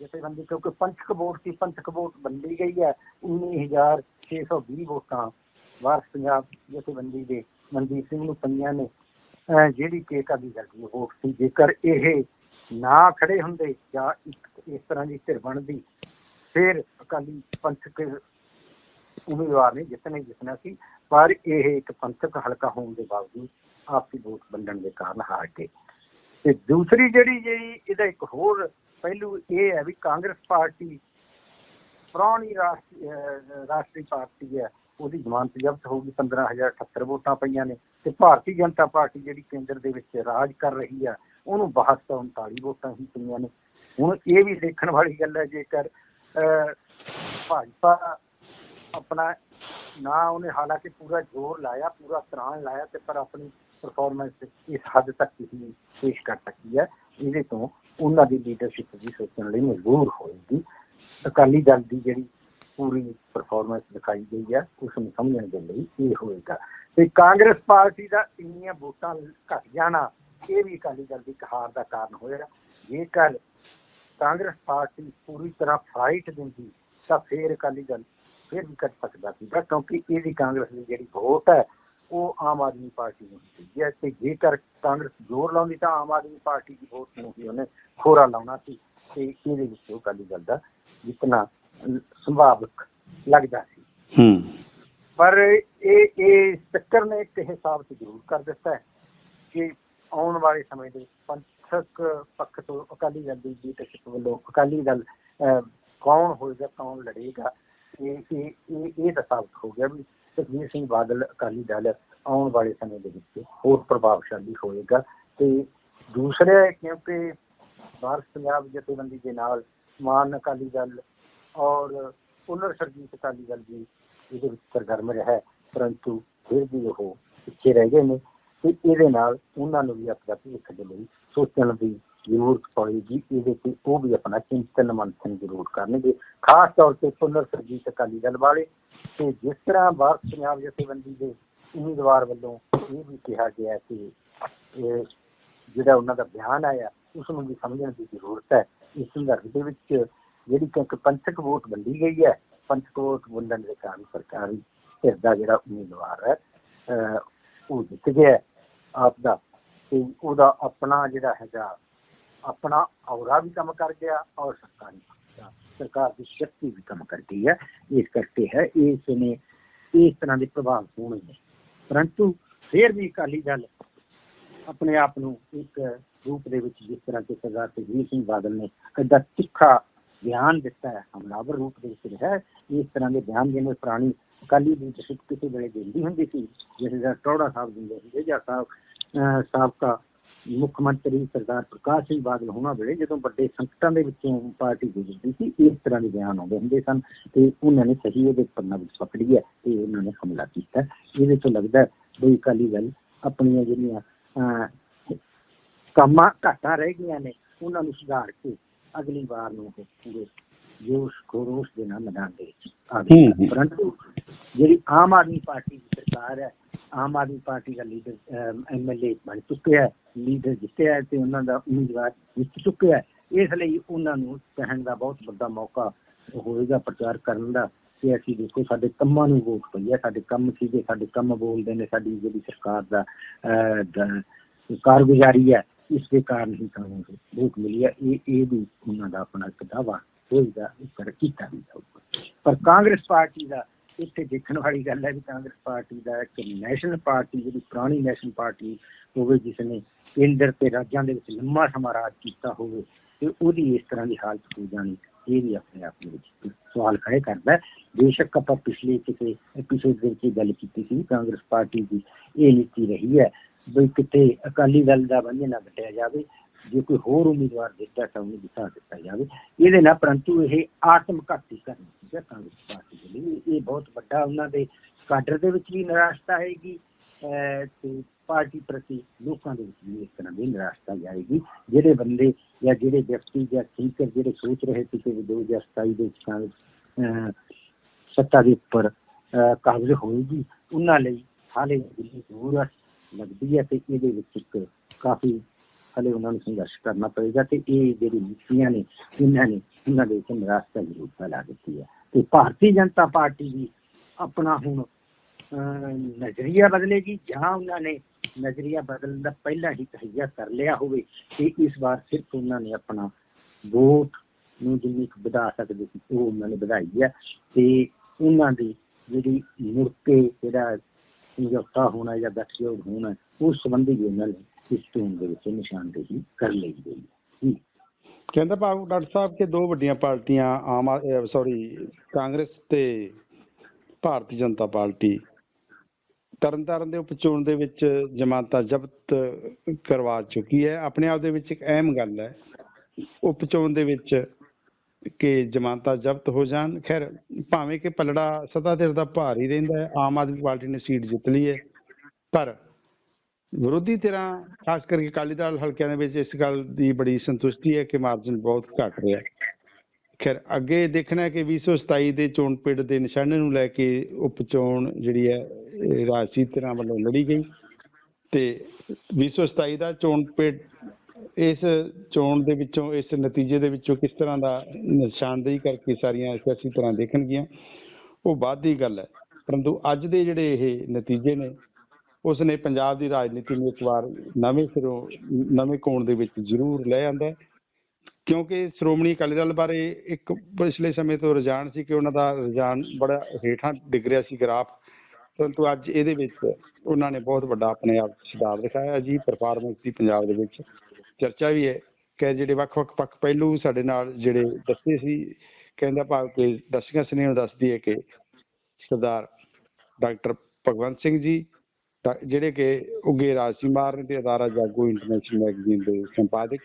ਜਥੇਬੰਦੀ ਕਿਉਂਕਿ ਪੰਥਕ ਵੋਟ ਸੀ, ਪੰਥਕ ਵੋਟ ਵੰਡੀ ਗਈ ਹੈ 19620 ਵੋਟਾਂ ਵਾਰਸ ਪੰਜਾਬ ਜਥੇਬੰਦੀ ਦੇ ਮਨਦੀਪ ਸਿੰਘ ਨੂੰ ਪਈਆਂ ਨੇ। ਅਹ ਜਿਹੜੀ ਕਿ ਅਕਾਲੀ ਦਲ ਦੀ ਵੋਟ ਸੀ, ਜੇਕਰ ਇਹ ਨਾ ਖੜੇ ਹੁੰਦੇ ਜਾਂ ਇੱਕ ਇਸ ਤਰ੍ਹਾਂ ਦੀ ਧਿਰ ਬਣਦੀ, ਫਿਰ ਅਕਾਲੀ ਪੰਥਕ ਉਮੀਦਵਾਰ ਨੇ ਜਿੱਤਨੇ ਜਿੱਤਣਾ ਸੀ, ਪਰ ਇਹ ਇੱਕ ਪੰਥਕ ਹਲਕਾ ਹੋਣ ਦੇ ਬਾਵਜੂਦ ਆਪਸੀ ਵੋਟ ਵੰਡਣ ਦੇ ਕਾਰਨ ਹਾਰ ਗਏ। ਤੇ ਦੂਸਰੀ ਜਿਹੜੀ ਜਿਹੜੀ ਇਹਦਾ ਇੱਕ ਹੋਰ ਪਹਿਲੂ ਇਹ ਹੈ ਵੀ ਕਾਂਗਰਸ ਪਾਰਟੀ ਪੁਰਾਣੀ ਰਾਸ਼ਟਰੀ, ਅਹ, ਰਾਸ਼ਟਰੀ ਪਾਰਟੀ ਹੈ, ਉਹਦੀ ਜ਼ਮਾਨਤ ਜ਼ਬਤ ਹੋ ਗਈ 15078 ਵੋਟਾਂ ਪਈਆਂ ਨੇ ਤੇ ਭਾਰਤੀ ਜਨਤਾ ਪਾਰਟੀ ਜਿਹੜੀ ਕੇਂਦਰ ਦੇ ਵਿੱਚ ਰਾਜ ਕਰ ਰਹੀ ਆ ਉਹਨੂੰ 7239 ਵੋਟਾਂ ਹੀ ਪਈਆਂ ਨੇ। ਹੁਣ ਇਹ ਵੀ ਦੇਖਣ ਵਾਲੀ ਗੱਲ ਹੈ ਜੇਕਰ ਅਹ, ਭਾਜਪਾ ਆਪਣਾ ਨਾ ਉਹਨੇ ਹਾਲਾਂਕਿ ਪੂਰਾ ਜ਼ੋਰ ਲਾਇਆ ਪੂਰਾ ਤਰਾਣ ਲਾਇਆ ਤੇ ਪਰ ਆਪਣੀ ਪਰਫਾਰਮੈਂਸ ਇਸ ਹੱਦ ਤੱਕ ਹੀ ਪੇਸ਼ ਕਰ ਸਕੀ ਹੈ। ਇਹਦੇ ਤੋਂ ਉਹਨਾਂ ਦੀ ਲੀਡਰਸ਼ਿਪ ਵੀ ਸੋਚਣ ਲਈ ਮਜਬੂਰ ਹੋਏਗੀ। ਅਕਾਲੀ ਦਲ ਦੀ ਜਿਹੜੀ ਪੂਰੀ ਪਰਫਾਰਮੈਂਸ ਦਿਖਾਈ ਗਈ ਹੈ ਉਸ ਨੂੰ ਸਮਝਣ ਦੇ ਲਈ ਇਹ ਹੋਏਗਾ। ਤੇ ਕਾਂਗਰਸ ਪਾਰਟੀ ਦਾ ਇੰਨੀਆਂ ਵੋਟਾਂ ਘਟ ਜਾਣਾ ਇਹ ਵੀ ਅਕਾਲੀ ਦਲ ਦੀ ਇੱਕ ਹਾਰ ਦਾ ਕਾਰਨ ਹੋਏਗਾ ਜੇਕਰ ਕਾਂਗਰਸ ਪਾਰਟੀ ਪੂਰੀ ਤਰ੍ਹਾਂ ਫਾਈਟ ਦਿੰਦੀ ਤਾਂ ਫੇਰ ਅਕਾਲੀ ਦਲ ਫਿਰ ਵੀ ਕੱਟ ਸਕਦਾ ਸੀਗਾ ਕਿਉਂਕਿ ਇਹਦੀ ਕਾਂਗਰਸ ਦੀ ਜਿਹੜੀ ਵੋਟ ਹੈ ਉਹ ਆਮ ਆਦਮੀ ਪਾਰਟੀ ਨੂੰ ਸੀ ਹੈ। ਤੇ ਜੇਕਰ ਕਾਂਗਰਸ ਜ਼ੋਰ ਲਾਉਂਦੀ ਤਾਂ ਆਮ ਆਦਮੀ ਪਾਰਟੀ ਦੀ ਵੋਟ ਨੂੰ ਹੀ ਉਹਨੇ ਖੋਰਾ ਲਾਉਣਾ ਸੀ ਤੇ ਇਹਦੇ ਵਿੱਚ ਉਹ ਅਕਾਲੀ ਦਲ ਦਾ ਜਿਤਨਾ ਸੰਭਾਵਕ ਲੱਗਦਾ ਸੀ। ਹੂੰ। ਪਰ ਇਹ ਇਹ ਚੱਕਰ ਨੇ ਇੱਕ ਹਿਸਾਬ ਤੇ ਜ਼ਰੂਰ ਕਰ ਦਿੱਤਾ ਹੈ ਕਿ ਆਉਣ ਵਾਲੇ ਸਮੇਂ ਦੇ ਪੰਥਕ ਪੱਖ ਤੋਂ ਅਕਾਲੀ ਦਲ ਦੀ ਲੀਡਰਸ਼ਿਪ ਵੱਲੋਂ ਅਕਾਲੀ ਦਲ ਕੌਣ ਹੋਏਗਾ, ਕੌਣ ਲੜੇਗਾ, ਇਹ ਇਹ ਇਹ ਸਾਬਤ ਹੋ ਗਿਆ ਵੀ ਸੁਖਬੀਰ ਸਿੰਘ ਬਾਦਲ ਅਕਾਲੀ ਦਲ ਆਉਣ ਵਾਲੇ ਸਮੇਂ ਦੇ ਵਿੱਚ ਹੋਰ ਪ੍ਰਭਾਵਸ਼ਾਲੀ ਹੋਏਗਾ ਤੇ ਦੂਸਰੇ ਕਿਉਂਕਿ ਭਾਰਤ ਪੰਜਾਬ ਜਥੇਬੰਦੀ ਦੇ ਨਾਲ ਮਾਨ ਅਕਾਲੀ ਦਲ ਔਰ ਪੁਨਰ ਸਰਜੀਤ ਅਕਾਲੀ ਦਲ ਵੀ ਇਹਦੇ ਵਿੱਚ ਸਰਗਰਮ ਰਿਹਾ ਪਰੰਤੂ ਫਿਰ ਵੀ ਉਹ ਪਿੱਛੇ ਰਹਿ ਗਏ ਨੇ। ਤੇ ਇਹਦੇ ਨਾਲ ਉਹਨਾਂ ਨੂੰ ਵੀ ਆਪਣਾ ਭਵਿੱਖ ਦੇ ਲਈ ਸੋਚਣ ਦੀ ਜ਼ਰੂਰਤ ਪਵੇਗੀ ਇਹਦੇ ਤੇ ਉਹ ਵੀ ਆਪਣਾ ਚਿੰਤਨ ਮੰਥਨ ਜ਼ਰੂਰ ਕਰਨਗੇ। ਖਾਸ ਤੌਰ ਤੇ ਪੁਨਰ ਸਰਜੀਤ ਅਕਾਲੀ ਦਲ ਵਾਲੇ ਤੇ ਜਿਸ ਤਰ੍ਹਾਂ ਭਾਰਤ ਪੰਜਾਬ ਜਥੇਬੰਦੀ ਦੇ ਉਮੀਦਵਾਰ ਵੱਲੋਂ ਇਹ ਵੀ ਕਿਹਾ ਗਿਆ ਕਿ ਜਿਹੜਾ ਉਹਨਾਂ ਦਾ ਬਿਆਨ ਆਇਆ ਉਸ ਨੂੰ ਵੀ ਸਮਝਣ ਦੀ ਜ਼ਰੂਰਤ ਹੈ। ਇਸ ਸੰਦਰਭ ਦੇ ਵਿੱਚ ਜਿਹੜੀ ਕਿਉਂਕਿ ਪੰਥਕ ਵੋਟ ਵੰਡੀ ਗਈ ਹੈ ਪੰਥਕ ਵੋਟ ਵੰਡਣ ਦੇ ਕਾਰਨ ਸਰਕਾਰੀ ਧਿਰ ਦਾ ਜਿਹੜਾ ਉਮੀਦਵਾਰ ਹੈ ਅਹ, ਉਹ ਜਿੱਤ ਗਿਆ ਆਪਦਾ, ਤੇ ਉਹਦਾ ਆਪਣਾ ਜਿਹੜਾ ਹੈਗਾ, ਆਪਣਾ ਔਰਾ ਵੀ ਕੰਮ ਕਰ ਗਿਆ ਔਰ ਸਰਕਾਰੀ ਸਰਕਾਰ ਦੀ ਸ਼ਕਤੀ ਵੀ ਕੰਮ ਕਰਦੀ ਹੈ, ਇਸ ਕਰਕੇ ਹੈ, ਇਸ ਨੇ ਇਸ ਤਰ੍ਹਾਂ ਦੇ ਪ੍ਰਭਾਵ ਹੋਣੇ ਨੇ ਪਰੰਤੂ ਫਿਰ ਵੀ ਅਕਾਲੀ ਦਲ ਆਪਣੇ ਆਪ ਨੂੰ ਇੱਕ ਰੂਪ ਦੇ ਵਿੱਚ ਜਿਸ ਤਰ੍ਹਾਂ ਕਿ ਸਰਦਾਰ ਸੁਖਬੀਰ ਸਿੰਘ ਬਾਦਲ ਨੇ ਐਡਾ ਤਿੱਖਾ ਬਿਆਨ ਦਿੱਤਾ ਹੈ, ਹਮਲਾਵਰ ਰੂਪ ਦੇ ਵਿੱਚ ਰਿਹਾ ਹੈ। ਇਸ ਤਰ੍ਹਾਂ ਦੇ ਬਿਆਨ ਜਿਵੇਂ ਪੁਰਾਣੀ ਅਕਾਲੀ ਲੀਡਰਸ਼ਿਪ ਕਿਸੇ ਵੇਲੇ ਦਿੰਦੀ ਹੁੰਦੀ ਸੀ, ਜਿਸ ਦਾ ਟੋੜਾ ਸਾਹਿਬ ਦਿੰਦੇ ਸੀ ਜਾਂ ਸਾਹਿਬ ਸਾਬਕਾ ਮੁੱਖ ਮੰਤਰੀ ਸਰਦਾਰ ਪ੍ਰਕਾਸ਼ ਸਿੰਘ ਬਾਦਲ ਹੋਣਾ ਵੇਲੇ ਜਦੋਂ ਵੱਡੇ ਸੰਕਟਾਂ ਦੇ ਵਿੱਚੋਂ ਪਾਰਟੀ ਗੁਜ਼ਰਦੀ ਸੀ ਇਸ ਤਰ੍ਹਾਂ ਦੇ ਬਿਆਨ ਆਉਂਦੇ ਹੁੰਦੇ ਸਨ ਤੇ ਉਹਨਾਂ ਨੇ ਸਹੀ ਉਹਦੇ ਪੰਨਾ ਵਿੱਚ ਪਕੜੀ ਹੈ ਤੇ ਉਹਨਾਂ ਨੇ ਹਮਲਾ ਕੀਤਾ ਇਹਦੇ ਤੋਂ ਲੱਗਦਾ ਵੀ ਅਕਾਲੀ ਦਲ ਆਪਣੀਆਂ ਜਿਹੜੀਆਂ ਕੰਮਾਂ ਘਾਟਾਂ ਰਹਿ ਗਈਆਂ ਨੇ ਉਹਨਾਂ ਨੂੰ ਸੁਧਾਰ ਕੇ ਅਗਲੀ ਵਾਰ ਨੂੰ ਉਹ ਪੂਰੇ ਜੋਸ਼ ਖਰੋਸ਼ ਦੇ ਨਾਲ ਮੈਦਾਨ ਦੇ ਵਿੱਚ ਆ ਗਏ। ਪਰੰਤੂ ਜਿਹੜੀ ਆਮ ਆਦਮੀ ਪਾਰਟੀ ਦੀ ਸਰਕਾਰ ਹੈ ਆਮ ਆਦਮੀ ਪਾਰਟੀ ਦਾ ਲੀਡਰ ਐਮਐਲਏ ਬਣ ਚੁੱਕਿਆ ਲੀਡਰ ਜਿੱਤਿਆ ਤੇ ਉਹਨਾਂ ਦਾ ਉਮੀਦਵਾਰ ਜਿੱਤ ਚੁੱਕਿਆ ਇਸ ਲਈ ਉਹਨਾਂ ਨੂੰ ਕਹਿਣ ਦਾ ਬਹੁਤ ਵੱਡਾ ਮੌਕਾ ਹੋਏਗਾ ਪ੍ਰਚਾਰ ਕਰਨ ਦਾ ਕਿ ਅਸੀਂ ਦੇਖੋ ਸਾਡੇ ਕੰਮਾਂ ਨੂੰ ਵੋਟ ਪਈ ਹੈ ਸਾਡੇ ਕੰਮ ਸੀਗੇ ਸਾਡੇ ਕੰਮ ਬੋਲਦੇ ਨੇ ਸਾਡੀ ਜਿਹੜੀ ਸਰਕਾਰ ਦਾ ਅਹ, ਕਾਰਗੁਜ਼ਾਰੀ ਹੈ ਇਸ ਦੇ ਕਾਰਨ ਹੀ ਸਾਨੂੰ ਵੋਟ ਮਿਲੀ ਹੈ। ਇਹ ਇਹ ਵੀ ਉਹਨਾਂ ਦਾ ਆਪਣਾ ਇੱਕ ਦਾਵਾ ਹੋਏਗਾ ਇਸ ਤਰ੍ਹਾਂ ਕੀਤਾ ਵੀ ਜਾਊਗਾ। ਪਰ ਕਾਂਗਰਸ ਪਾਰਟੀ ਦਾ ਇੱਥੇ ਦੇਖਣ ਵਾਲੀ ਗੱਲ ਹੈ ਵੀ ਕਾਂਗਰਸ ਪਾਰਟੀ ਦਾ ਇੱਕ ਨੈਸ਼ਨਲ ਪਾਰਟੀ, ਜਿਹੜੀ ਪੁਰਾਣੀ ਨੈਸ਼ਨਲ ਪਾਰਟੀ ਹੋਵੇ ਜਿਸ ਨੇ ਕੇਂਦਰ ਤੇ ਰਾਜਾਂ ਦੇ ਵਿੱਚ ਲੰਮਾ ਸਮਾਂ ਰਾਜ ਕੀਤਾ ਹੋਵੇ ਤੇ ਉਹਦੀ ਇਸ ਤਰ੍ਹਾਂ ਦੀ ਹਾਲਤ ਹੋ ਜਾਣੀ, ਇਹ ਵੀ ਆਪਣੇ ਆਪ ਦੇ ਵਿੱਚ ਸਵਾਲ ਖੜੇ ਕਰਦਾ ਬੇਸ਼ੱਕ ਆਪਾਂ ਪਿਛਲੇ ਕਿਸੇ ਐਪੀਸੋਡ ਦੇ ਵਿੱਚ ਗੱਲ ਕੀਤੀ ਸੀ ਕਾਂਗਰਸ ਪਾਰਟੀ ਦੀ ਇਹ ਨੀਤੀ ਰਹੀ ਹੈ, ਵੀ ਕਿਤੇ ਅਕਾਲੀ ਦਲ ਦਾ ਬੰਦੇ ਨਾ ਘਟਿਆ ਜਾਵੇ ਜੇ ਕੋਈ ਹੋਰ ਉਮੀਦਵਾਰ ਦਿੱਤਾ ਤਾਂ ਉਹਨੂੰ ਦਿਖਾ ਦਿੱਤਾ ਜਾਵੇ। ਇਹਦੇ ਨਾਲ ਪਰੰਤੂ ਇਹ ਆਤਮਘਾਤੀ ਕਰਨ ਕਰਨੀ ਕਾਂਗਰਸ ਪਾਰਟੀ ਦੇ ਲਈ। ਇਹ ਬਹੁਤ ਵੱਡਾ ਉਹਨਾਂ ਦੇ ਕਾਡਰ ਦੇ ਵਿੱਚ ਵੀ ਨਿਰਾਸ਼ਤਾ ਆਏਗੀ ਤੇ ਪਾਰਟੀ ਪ੍ਰਤੀ ਲੋਕਾਂ ਦੇ ਵਿੱਚ ਵੀ ਇਸ ਤਰ੍ਹਾਂ ਦੀ ਨਿਰਾਸ਼ਤਾ ਜਾਏਗੀ। ਜਿਹੜੇ ਬੰਦੇ ਜਾਂ ਜਿਹੜੇ ਵਿਅਕਤੀ ਜਾਂ ਸਪੀਕਰ ਜਿਹੜੇ ਸੋਚ ਰਹੇ ਸੀ ਕਿ ਵੀ 2027 ਦੇ ਵਿੱਚ ਕਾਂਗਰਸ, ਅਹ, ਸੱਤਾ ਦੇ ਉੱਪਰ ਅਹ, ਕਾਬਜ਼ ਹੋਏਗੀ ਉਹਨਾਂ ਲਈ ਹਾਲੇ ਜਿਹੜੀ ਜ਼ਰੂਰਤ ਲੱਗਦੀ ਹੈ ਤੇ ਇਹਦੇ ਵਿੱਚ ਇੱਕ ਕਾਫੀ ਹਲੇ ਉਹਨਾਂ ਨੂੰ ਸੰਘਰਸ਼ ਕਰਨਾ ਪਏਗਾ ਤੇ ਇਹ ਜਿਹੜੀ ਨੀਤੀਆਂ ਨੇ ਇਹਨਾਂ ਨੇ ਇਹਨਾਂ ਦੇ ਉੱਤੇ ਨਿਰਾਸ਼ਤਾ ਜ਼ਰੂਰ ਫੈਲਾ ਦਿੱਤੀ ਹੈ ਤੇ ਭਾਰਤੀ ਜਨਤਾ ਪਾਰਟੀ ਵੀ ਆਪਣਾ ਹੁਣ ਅਹ, ਨਜ਼ਰੀਆ ਬਦਲੇਗੀ ਜਾਂ ਉਹਨਾਂ ਨੇ ਨਜ਼ਰੀਆ ਬਦਲਣ ਦਾ ਪਹਿਲਾਂ ਹੀ ਤਹਈਆ ਕਰ ਲਿਆ ਹੋਵੇ ਤੇ ਇਸ ਵਾਰ ਸਿਰਫ ਉਹਨਾਂ ਨੇ ਆਪਣਾ ਵੋਟ ਨੂੰ ਜਿੰਨੀ ਕੁ ਵਧਾ ਸਕਦੇ ਸੀ ਉਹ ਉਹਨਾਂ ਨੇ ਵਧਾਈ ਹੈ ਤੇ ਉਹਨਾਂ ਦੀ ਜਿਹੜੀ ਮੁੜ ਕੇ ਜਿਹੜਾ ਸਮਝੌਤਾ ਹੋਣਾ ਜਾਂ ਗੱਠਜੋੜ ਹੋਣਾ ਉਸ ਸੰਬੰਧੀ ਵੀ ਉਹਨਾਂ ਨੇ ਇਸ ਦੇ ਵਿੱਚ ਨਿਸ਼ਾਨਦੇਹੀ ਕਰ ਲਈ ਗਈ ਹੈ। ਕਹਿੰਦਾ ਭਾਵ ਡਾਕਟਰ ਸਾਹਿਬ ਕਿ ਦੋ ਵੱਡੀਆਂ ਪਾਰਟੀਆਂ ਆਮ ਸੌਰੀ ਕਾਂਗਰਸ ਤੇ ਭਾਰਤੀ ਜਨਤਾ ਪਾਰਟੀ ਤਰਨਤਾਰਨ ਦੇ ਉਪਚੋਣ ਦੇ ਵਿੱਚ ਜਮਾਨਤਾਂ ਜ਼ਬਤ ਕਰਵਾ ਚੁੱਕੀ ਹੈ। ਆਪਣੇ ਆਪ ਦੇ ਵਿੱਚ ਇੱਕ ਅਹਿਮ ਗੱਲ ਹੈ, ਉਪਚੋਣ ਦੇ ਵਿੱਚ ਕਿ ਜਮਾਨਤਾਂ ਜ਼ਬਤ ਹੋ ਜਾਣ। ਖੈਰ, ਭਾਵੇਂ ਕਿ ਪਲੜਾ ਸਦਾ ਧਿਰ ਦਾ ਭਾਰ ਹੀ ਰਹਿੰਦਾ ਹੈ, ਆਮ ਆਦਮੀ ਪਾਰਟੀ ਨੇ ਸੀਟ ਜਿੱਤ ਲਈ ਹੈ, ਪਰ ਵਿਰੋਧੀ ਧਿਰਾਂ, ਖਾਸ ਕਰਕੇ ਅਕਾਲੀ ਦਲ ਹਲਕਿਆਂ ਦੇ ਵਿੱਚ ਇਸ ਗੱਲ ਦੀ ਬੜੀ ਸੰਤੁਸ਼ਟੀ ਹੈ ਕਿ ਮਾਰਜਨ ਬਹੁਤ ਘਟ ਰਿਹਾ ਹੈ। ਖੈਰ, ਅੱਗੇ ਦੇਖਣਾ ਹੈ ਕਿ 2027 ਦੇ ਚੋਣ ਪਿੰਡ ਦੇ ਨਿਸ਼ਾਨੇ ਨੂੰ ਲੈ ਕੇ ਉਪ ਚੋਣ ਜਿਹੜੀ ਹੈ, ਇਹ ਰਾਜਸੀ ਧਿਰਾਂ ਵੱਲੋਂ ਲੜੀ ਗਈ ਤੇ 2027 ਦਾ ਚੋਣ ਪਿੰਡ ਇਸ ਚੋਣ ਦੇ ਵਿੱਚੋਂ, ਇਸ ਨਤੀਜੇ ਦੇ ਵਿੱਚੋਂ ਕਿਸ ਤਰ੍ਹਾਂ ਦਾ ਨਿਸ਼ਾਨਦੇਹੀ ਕਰਕੇ ਸਾਰੀਆਂ ਸਿਆਸੀ ਤਰ੍ਹਾਂ ਦੇਖਣਗੀਆਂ, ਉਹ ਬਾਅਦ ਦੀ ਗੱਲ ਹੈ। ਪਰੰਤੂ ਅੱਜ ਦੇ ਜਿਹੜੇ ਇਹ ਨਤੀਜੇ ਨੇ ਉਸ ਨੇ ਪੰਜਾਬ ਦੀ ਰਾਜਨੀਤੀ ਨੂੰ ਇੱਕ ਵਾਰ ਨਵੇਂ ਸਿਰੋਂ, ਨਵੇਂ ਕੋਣ ਦੇ ਵਿੱਚ ਜ਼ਰੂਰ ਲੈ ਆਂਦਾ ਕਿਉਂਕਿ ਸ਼੍ਰੋਮਣੀ ਅਕਾਲੀ ਦਲ ਬਾਰੇ ਇੱਕ ਪਿਛਲੇ ਸਮੇਂ ਤੋਂ ਰੁਝਾਨ ਸੀ ਕਿ ਉਹਨਾਂ ਦਾ ਰੁਝਾਨ ਬੜਾ ਹੇਠਾਂ ਡਿੱਗ ਰਿਹਾ ਸੀ ਗ੍ਰਾਫ। ਪਰੰਤੂ ਅੱਜ ਇਹਦੇ ਵਿੱਚ ਉਹਨਾਂ ਨੇ ਬਹੁਤ ਵੱਡਾ ਆਪਣੇ ਆਪ ਸੁਧਾਰ ਦਿਖਾਇਆ। ਜੀ ਪਰਫਾਰਮੈਂਸ ਦੀ ਪੰਜਾਬ ਦੇ ਵਿੱਚ ਚਰਚਾ ਵੀ ਹੈ ਕਿ ਜਿਹੜੇ ਵੱਖ-ਵੱਖ ਪੱਖ ਪਹਿਲੂ ਸਾਡੇ ਨਾਲ ਜਿਹੜੇ ਦੱਸੇ ਸੀ, ਕਹਿੰਦਾ ਭਾਵ ਕਿ ਦਰਸ਼ਕਾਂ ਸਨੇ ਨੂੰ ਦੱਸਦੀ ਹੈ ਕਿ ਸਰਦਾਰ ਡਾਕਟਰ ਭਗਵੰਤ ਸਿੰਘ ਜੀ ਜਿਹੜੇ ਕਿ ਉੱਗੇ ਰਾਜਸੀ ਮਾਰਨ ਤੇ ਅਦਾਰਾ ਜਾਗੋ ਇੰਟਰਨੈਸ਼ਨਲ ਮੈਗਜ਼ੀਨ ਦੇ ਸੰਪਾਦਕ।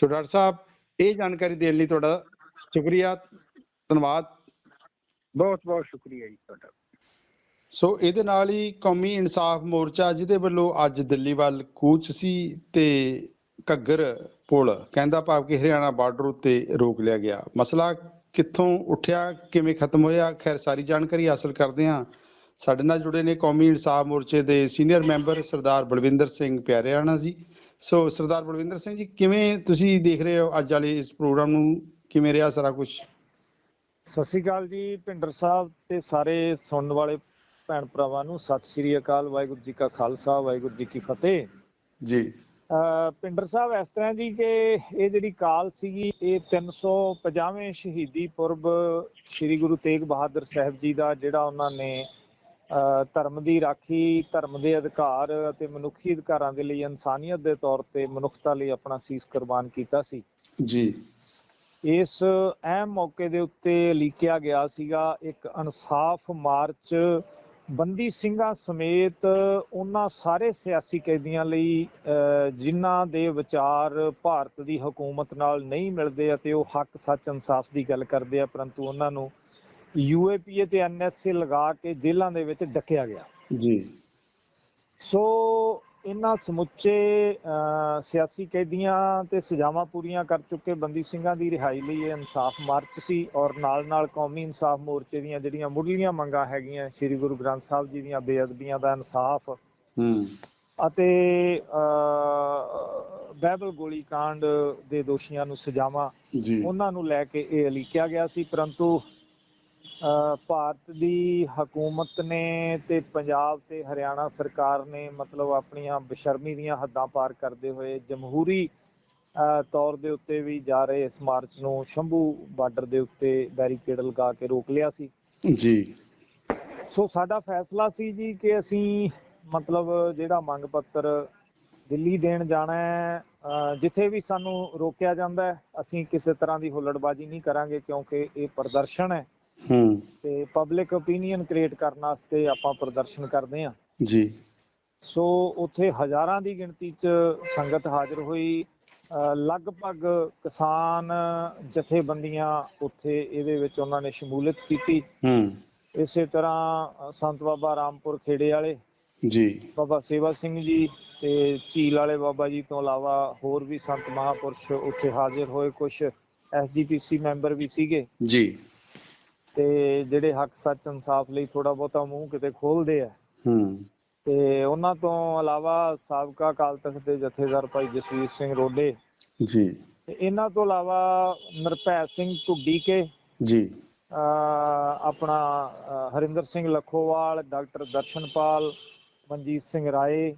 ਸੋ ਡਾਕਟਰ ਸਾਹਿਬ, ਇਹ ਜਾਣਕਾਰੀ ਦੇਣ ਲਈ ਤੁਹਾਡਾ ਸ਼ੁਕਰੀਆ, ਧੰਨਵਾਦ। ਬਹੁਤ ਬਹੁਤ ਸ਼ੁਕਰੀਆ ਜੀ ਤੁਹਾਡਾ। ਸੋ ਇਹਦੇ ਨਾਲ ਹੀ ਕੌਮੀ ਇਨਸਾਫ ਮੋਰਚਾ ਜਿਹਦੇ ਵੱਲੋਂ ਅੱਜ ਦਿੱਲੀ ਵੱਲ ਕੂਚ ਸੀ ਤੇ ਘੱਗਰ ਪੁਲ, ਕਹਿੰਦਾ ਭਾਵ ਕਿ ਹਰਿਆਣਾ ਬਾਰਡਰ ਉੱਤੇ ਰੋਕ ਲਿਆ ਗਿਆ। ਮਸਲਾ ਕਿੱਥੋਂ ਉੱਠਿਆ, ਕਿਵੇਂ ਖਤਮ ਹੋਇਆ? ਖੈਰ ਸਾਰੀ ਜਾਣਕਾਰੀ ਹਾਸਲ ਕਰਦੇ ਹਾਂ। ਸਾਡੇ ਨਾਲ ਜੁੜੇ ਨੇ ਕੌਮੀ ਇਨਸਾਫ ਮੋਰਚੇ ਦੇ senior member Sardar Balwinder Singh Pyariana ji. So Sardar Balwinder Singh ji ਕਿਵੇਂ ਤੁਸੀਂ ਦੇਖ ਰਹੇ ਹੋ ਅੱਜ ਵਾਲੇ ਇਸ ਪ੍ਰੋਗਰਾਮ ਨੂੰ? ਕਿਵੇਂ ਰਿਹਾ ਸਾਰਾ ਕੁਝ ਸਤਿ ਸ਼੍ਰੀ ਅਕਾਲ ਜੀ ਭਿੰਡਰ ਸਾਹਿਬ ਤੇ ਸਾਰੇ ਸੁਣਨ ਵਾਲੇ ਭੈਣ ਭਰਾਵਾਂ ਨੂੰ ਸਤਿ ਸ਼੍ਰੀ ਅਕਾਲ ਵਾਹਿਗੁਰੂ ਜੀ ਕਾ ਖਾਲਸਾ ਵਾਹਿਗੁਰੂ ਜੀ ਕੀ ਫਤਿਹ। ਜੀ। ਭਿੰਡਰ ਸਾਹਿਬ ਇਸ ਤਰ੍ਹਾਂ ਜੀ ਕਿ ਇਹ ਜਿਹੜੀ ਕਾਲ ਸੀਗੀ ਇਹ 350ਵੇਂ ਸ਼ਹੀਦੀ ਪੁਰਬ ਸ੍ਰੀ ਗੁਰੂ ਤੇਗ ਬਹਾਦਰ ਸਾਹਿਬ ਜੀ ਦਾ ਜਿਹੜਾ ਉਹਨਾਂ ਨੇ ਧਰਮ ਦੀ ਰਾਖੀ ਧਰਮ ਦੇ ਅਧਿਕਾਰ ਅਤੇ ਮਨੁੱਖੀ ਅਧਿਕਾਰਾਂ ਦੇ ਲਈ ਇਨਸਾਨੀਅਤ ਦੇ ਤੌਰ ਤੇ ਮਨੁੱਖਤਾ ਲਈ ਆਪਣਾ ਸੀਸ ਕੁਰਬਾਨ ਕੀਤਾ ਸੀ। ਜੀ। ਇਸ ਅਹਿਮ ਮੌਕੇ ਦੇ ਉੱਤੇ ਲੀਕਿਆ ਗਿਆ ਸੀਗਾ ਇੱਕ ਇਨਸਾਫ ਮਾਰਚ ਬੰਦੀ ਸਿੰਘਾਂ ਸਮੇਤ ਉਹਨਾਂ ਸਾਰੇ ਸਿਆਸੀ ਕੈਦੀਆਂ ਲਈ ਜਿਨ੍ਹਾਂ ਦੇ ਵਿਚਾਰ ਭਾਰਤ ਦੀ ਹਕੂਮਤ ਨਾਲ ਨਹੀਂ ਮਿਲਦੇ ਅਤੇ ਉਹ ਹੱਕ ਸੱਚ ਇਨਸਾਫ ਦੀ ਗੱਲ ਕਰਦੇ ਆ ਪਰੰਤੂ ਉਹਨਾਂ ਨੂੰ ਯੂਏਪੀਏ ਤੇ ਐਨਐਸਏ ਲਗਾ ਕੇ ਜੇਲ੍ਹਾਂ ਦੇ ਵਿੱਚ ਡੱਕਿਆ ਗਿਆ। ਜੀ। ਸੋ ਇਹਨਾਂ ਸਮੁੱਚੇ ਸਿਆਸੀ ਕੈਦੀਆਂ ਤੇ ਸਜ਼ਾਵਾਂ ਪੂਰੀਆਂ ਕਰ ਚੁੱਕੇ ਬੰਦੀ ਸਿੰਘਾਂ ਦੀ ਰਿਹਾਈ ਲਈ ਇਹ ਇਨਸਾਫ ਮਾਰਚ ਸੀ ਔਰ ਨਾਲ-ਨਾਲ ਕੌਮੀ ਇਨਸਾਫ ਮੋਰਚੇ ਦੀਆਂ ਜਿਹੜੀਆਂ ਮੁੱਢਲੀਆਂ ਮੰਗਾਂ ਹੈਗੀਆਂ ਸ੍ਰੀ ਗੁਰੂ ਗ੍ਰੰਥ ਸਾਹਿਬ ਜੀ ਦੀਆਂ ਬੇਅਦਬੀਆਂ ਦਾ ਇਨਸਾਫ ਹੂੰ। ਅਤੇ ਬਾਈਬਲ ਗੋਲੀ ਕਾਂਡ ਦੇ ਦੋਸ਼ੀਆਂ ਨੂੰ ਸਜ਼ਾਵਾਂ ਉਹਨਾਂ ਨੂੰ ਲੈ ਕੇ ਇਹ ਲਿਖਿਆ ਗਿਆ ਸੀ ਪਰੰਤੂ ਭਾਰਤ ਦੀ ਹਕੂਮਤ ਨੇ ਤੇ ਪੰਜਾਬ ਤੇ ਹਰਿਆਣਾ ਸਰਕਾਰ ਨੇ ਮਤਲਬ ਆਪਣੀਆਂ ਬੇਸ਼ਰਮੀ ਦੀਆਂ ਹੱਦਾਂ ਪਾਰ ਕਰਦੇ ਹੋਏ ਜਮਹੂਰੀ ਤੌਰ ਦੇ ਉੱਤੇ ਵੀ ਜਾ ਰਹੇ ਇਸ ਮਾਰਚ ਨੂੰ ਸ਼ੰਭੂ ਬਾਰਡਰ ਦੇ ਉੱਤੇ ਬੈਰੀਕੇਡ ਲਗਾ ਕੇ ਰੋਕ ਲਿਆ ਸੀ। ਜੀ। ਸੋ ਸਾਡਾ ਫੈਸਲਾ ਸੀ ਜੀ ਕਿ ਅਸੀਂ ਮਤਲਬ ਜਿਹੜਾ ਮੰਗ ਪੱਤਰ ਦਿੱਲੀ ਦੇਣ ਜਾਣਾ ਹੈ ਜਿੱਥੇ ਵੀ ਸਾਨੂੰ ਰੋਕਿਆ ਜਾਂਦਾ ਹੈ ਅਸੀਂ ਕਿਸੇ ਤਰ੍ਹਾਂ ਦੀ ਹੁੱਲੜਬਾਜ਼ੀ ਨਹੀਂ ਕਰਾਂਗੇ ਕਿਉਂਕਿ ਇਹ ਪ੍ਰਦਰਸ਼ਨ ਹੈ। ਹੂੰ। ਤੇ ਪਬਲਿਕ ਓਪੀਨੀਅਨ ਕ੍ਰੀਏਟ ਕਰਨ ਵਾਸਤੇ ਆਪਾਂ ਪ੍ਰਦਰਸ਼ਨ ਕਰਦੇ ਹਾਂ। ਜੀ। ਸੋ ਉੱਥੇ ਹਜ਼ਾਰਾਂ ਦੀ ਗਿਣਤੀ 'ਚ ਸੰਗਤ ਹਾਜ਼ਰ ਹੋਈ। ਲਗਭਗ ਕਿਸਾਨ ਜਥੇਬੰਦੀਆਂ ਉੱਥੇ ਇਹਦੇ ਵਿੱਚ ਉਹਨਾਂ ਨੇ ਸ਼ਮੂਲੀਅਤ ਕੀਤੀ। ਹੂੰ। ਇਸੇ ਤਰ੍ਹਾਂ ਸੰਤ ਬਾਬਾ ਰਾਮਪੁਰ ਖੇੜੇ ਵਾਲੇ ਜੀ। ਬਾਬਾ ਸੇਵਾ ਸਿੰਘ ਜੀ ਤੇ ਝੀਲ ਵਾਲੇ ਬਾਬਾ ਜੀ ਤੋਂ ਇਲਾਵਾ ਹੋਰ ਵੀ ਸੰਤ ਮਹਾਪੁਰਸ਼ ਉੱਥੇ ਹਾਜ਼ਰ ਹੋਏ। ਕੁਝ ਐਸਜੀਪੀਸੀ ਮੈਂਬਰ ਵੀ ਸੀਗੇ। ਜੀ। ਤੇ ਜਿਹੜੇ ਹੱਕ ਸੱਚ ਇਨਸਾਫ ਲਈ ਥੋੜਾ ਬਹੁਤਾ ਮੂੰਹ ਕਿਤੇ ਖੋਲਦੇ ਆ। ਹੂੰ। ਤੇ ਉਹਨਾਂ ਤੋਂ ਇਲਾਵਾ ਸਾਬਕਾ ਅਕਾਲ ਤਖਤ ਦੇ ਜਥੇਦਾਰ ਭਾਈ ਜਸਵੀਰ ਸਿੰਘ ਰੋਡੇ ਜੀ। ਤੇ ਇਹਨਾਂ ਤੋਂ ਇਲਾਵਾ ਨਿਰਭੈ ਸਿੰਘ ਢੁੱਡੀਕੇ ਜੀ। ਅਹ ਆਪਣਾ ਹਰਿੰਦਰ ਸਿੰਘ ਲਖੋਵਾਲ ਡਾਕਟਰ ਦਰਸ਼ਨਪਾਲ ਮਨਜੀਤ ਸਿੰਘ ਰਾਏ